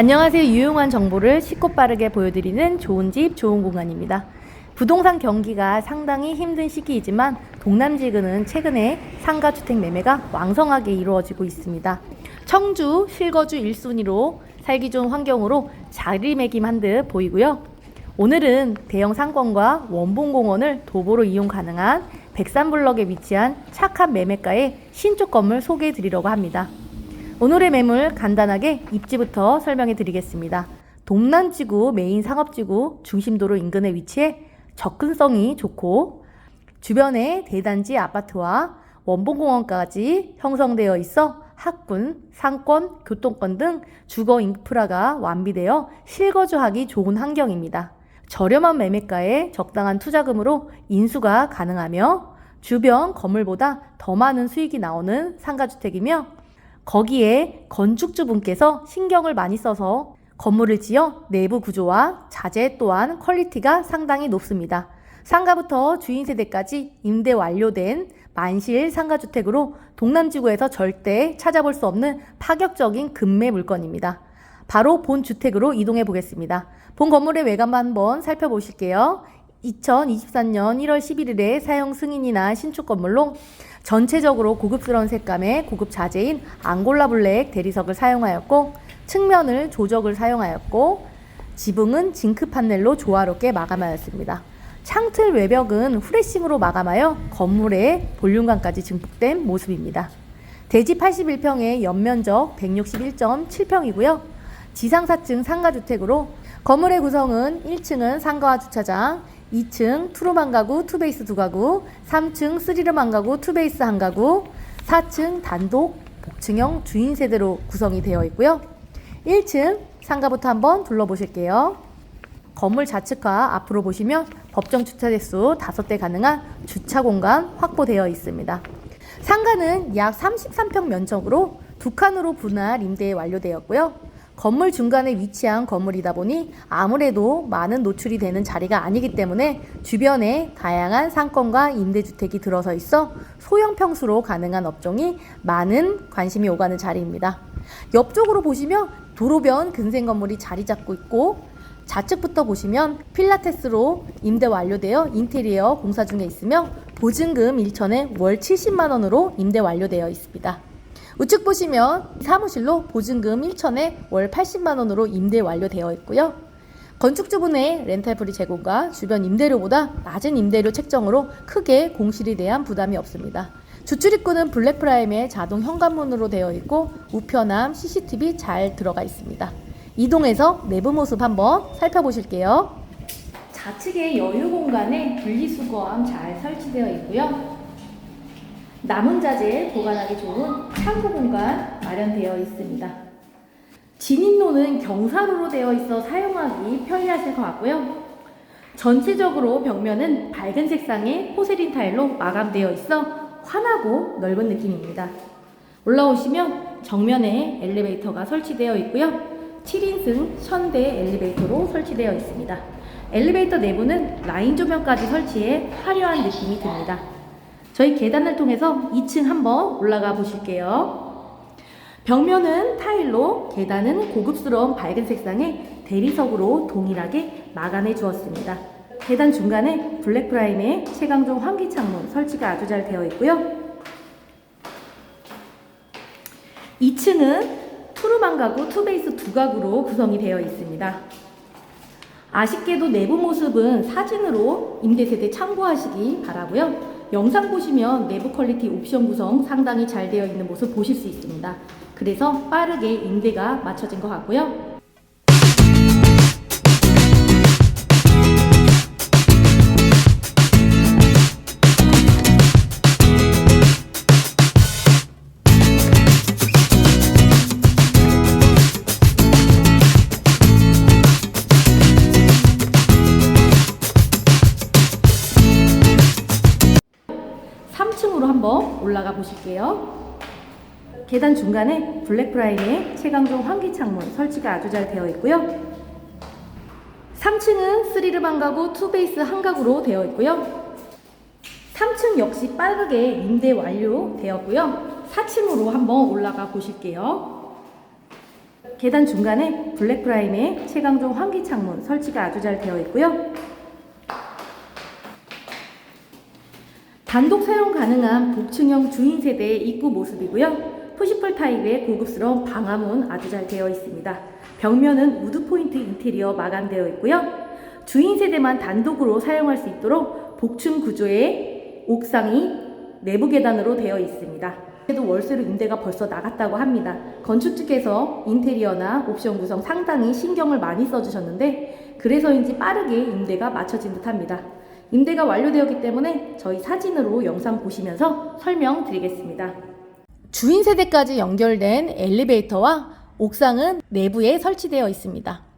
안녕하세요. 유용한 정보를 쉽고 빠르게 보여드리는 좋은 집, 좋은 공간입니다. 부동산 경기가 상당히 힘든 시기이지만 동남지구는 최근에 상가주택 매매가 왕성하게 이루어지고 있습니다. 청주, 실거주 1순위로 살기 좋은 환경으로 자리매김한 듯 보이고요. 오늘은 대형 상권과 원봉공원을 도보로 이용 가능한 백산블럭에 위치한 착한 매매가의 신축 건물 소개해 드리려고 합니다. 오늘의 매물 간단하게 입지부터 설명해 드리겠습니다. 동남지구 메인 상업지구 중심도로 인근에 위치해 접근성이 좋고 주변에 대단지 아파트와 원봉공원까지 형성되어 있어 학군, 상권, 교통권 등 주거 인프라가 완비되어 실거주하기 좋은 환경입니다. 저렴한 매매가에 적당한 투자금으로 인수가 가능하며 주변 건물보다 더 많은 수익이 나오는 상가주택이며 거기에 건축주분께서 신경을 많이 써서 건물을 지어 내부 구조와 자재 또한 퀄리티가 상당히 높습니다. 상가부터 주인 세대까지 임대 완료된 만실 상가주택으로 동남지구에서 절대 찾아볼 수 없는 파격적인 금매 물건입니다. 바로 본 주택으로 이동해 보겠습니다. 본 건물의 외관 한번 살펴보실게요. 2024년 1월 11일에 사용 승인이 난 신축 건물로 전체적으로 고급스러운 색감의 고급 자재인 앙골라 블랙 대리석을 사용하였고 측면을 조적을 사용하였고 지붕은 징크 판넬로 조화롭게 마감하였습니다. 창틀 외벽은 후레싱으로 마감하여 건물의 볼륨감까지 증폭된 모습입니다. 대지 81평에 연면적 161.7평이고요. 지상 4층 상가주택으로 건물의 구성은 1층은 상가와 주차장, 2층 투룸 가구, 투베이스 두 가구, 3층 스리룸 한 가구, 투베이스 한 가구, 4층 단독 복층형 주인 세대로 구성이 되어 있고요. 1층 상가부터 한번 둘러보실게요. 건물 좌측과 앞으로 보시면 법정 주차 대수 5대 가능한 주차 공간 확보되어 있습니다. 상가는 약 33평 면적으로 두 칸으로 분할 임대 완료되었고요. 건물 중간에 위치한 건물이다 보니 아무래도 많은 노출이 되는 자리가 아니기 때문에 주변에 다양한 상권과 임대주택이 들어서 있어 소형 평수로 가능한 업종이 많은 관심이 오가는 자리입니다. 옆쪽으로 보시면 도로변 근생 건물이 자리 잡고 있고 좌측부터 보시면 필라테스로 임대 완료되어 인테리어 공사 중에 있으며 보증금 1천에 월 70만 원으로 임대 완료되어 있습니다. 우측 보시면 사무실로 보증금 1천에 월 80만 원으로 임대 완료되어 있고요. 건축주분의 렌탈프리 제공과 주변 임대료보다 낮은 임대료 책정으로 크게 공실에 대한 부담이 없습니다. 주출입구는 블랙프라임의 자동 현관문으로 되어 있고 우편함 CCTV 잘 들어가 있습니다. 이동해서 내부 모습 한번 살펴보실게요. 좌측에 여유 공간에 분리수거함 잘 설치되어 있고요. 남은 자재 보관하기 좋은 창고 공간 마련되어 있습니다. 진입로는 경사로로 되어 있어 사용하기 편리하실 것 같고요. 전체적으로 벽면은 밝은 색상의 포세린 타일로 마감되어 있어 환하고 넓은 느낌입니다. 올라오시면 정면에 엘리베이터가 설치되어 있고요. 7인승 현대 엘리베이터로 설치되어 있습니다. 엘리베이터 내부는 라인 조명까지 설치해 화려한 느낌이 듭니다. 저희 계단을 통해서 2층 한번 올라가 보실게요. 벽면은 타일로 계단은 고급스러운 밝은 색상의 대리석으로 동일하게 마감해 주었습니다. 계단 중간에 블랙 프라임의 최강종 환기 창문 설치가 아주 잘 되어 있고요. 2층은 투룸한 가구, 투베이스 두 가구로 구성이 되어 있습니다. 아쉽게도 내부 모습은 사진으로 임대세대 참고하시기 바라고요. 영상 보시면 내부 퀄리티 옵션 구성 상당히 잘 되어 있는 모습 보실 수 있습니다. 그래서 빠르게 임대가 맞춰진 것 같고요. 올라가 보실게요. 계단 중간에 블랙프라임의 최강종 환기 창문 설치가 아주 잘 되어 있고요. 3층은 스리르 방 가구, 투베이스 한 가구로 되어 있고요. 3층 역시 빠르게 임대 완료되었고요. 4층으로 한번 올라가 보실게요. 계단 중간에 블랙프라임의 최강종 환기 창문 설치가 아주 잘 되어 있고요. 단독 사용 가능한 복층형 주인 세대의 입구 모습이고요. 푸시풀 타입의 고급스러운 방화문 아주 잘 되어 있습니다. 벽면은 우드 포인트 인테리어 마감되어 있고요. 주인 세대만 단독으로 사용할 수 있도록 복층 구조의 옥상이 내부 계단으로 되어 있습니다. 그래도 월세로 임대가 벌써 나갔다고 합니다. 건축주께서 인테리어나 옵션 구성 상당히 신경을 많이 써주셨는데 그래서인지 빠르게 임대가 맞춰진 듯합니다. 임대가 완료되었기 때문에 저희 사진으로 영상 보시면서 설명드리겠습니다. 주인 세대까지 연결된 엘리베이터와 옥상은 내부에 설치되어 있습니다.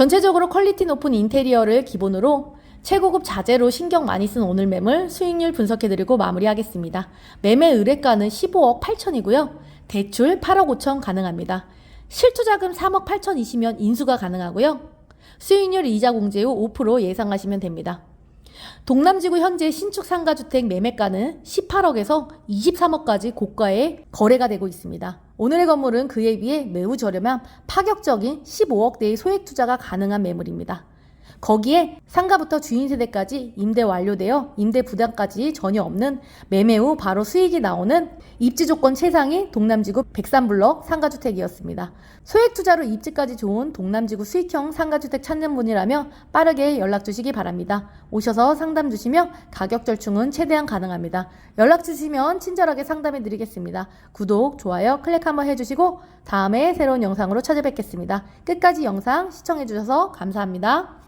전체적으로 퀄리티 높은 인테리어를 기본으로 최고급 자재로 신경 많이 쓴 오늘 매물 수익률 분석해드리고 마무리하겠습니다. 매매 의뢰가는 15억 8천이고요. 대출 8억 5천 가능합니다. 실투자금 3억 8천이시면 인수가 가능하고요. 수익률 이자 공제 후 5% 예상하시면 됩니다. 동남지구 현재 신축 상가주택 매매가는 18억에서 23억까지 고가에 거래가 되고 있습니다. 오늘의 건물은 그에 비해 매우 저렴한 파격적인 15억대의 소액 투자가 가능한 매물입니다. 거기에 상가부터 주인 세대까지 임대 완료되어 임대 부담까지 전혀 없는 매매 후 바로 수익이 나오는 입지 조건 최상위 동남지구 103블럭 상가주택이었습니다. 소액 투자로 입지까지 좋은 동남지구 수익형 상가주택 찾는 분이라면 빠르게 연락 주시기 바랍니다. 오셔서 상담 주시며 가격 절충은 최대한 가능합니다. 연락 주시면 친절하게 상담해 드리겠습니다. 구독, 좋아요, 클릭 한번 해주시고 다음에 새로운 영상으로 찾아뵙겠습니다. 끝까지 영상 시청해 주셔서 감사합니다.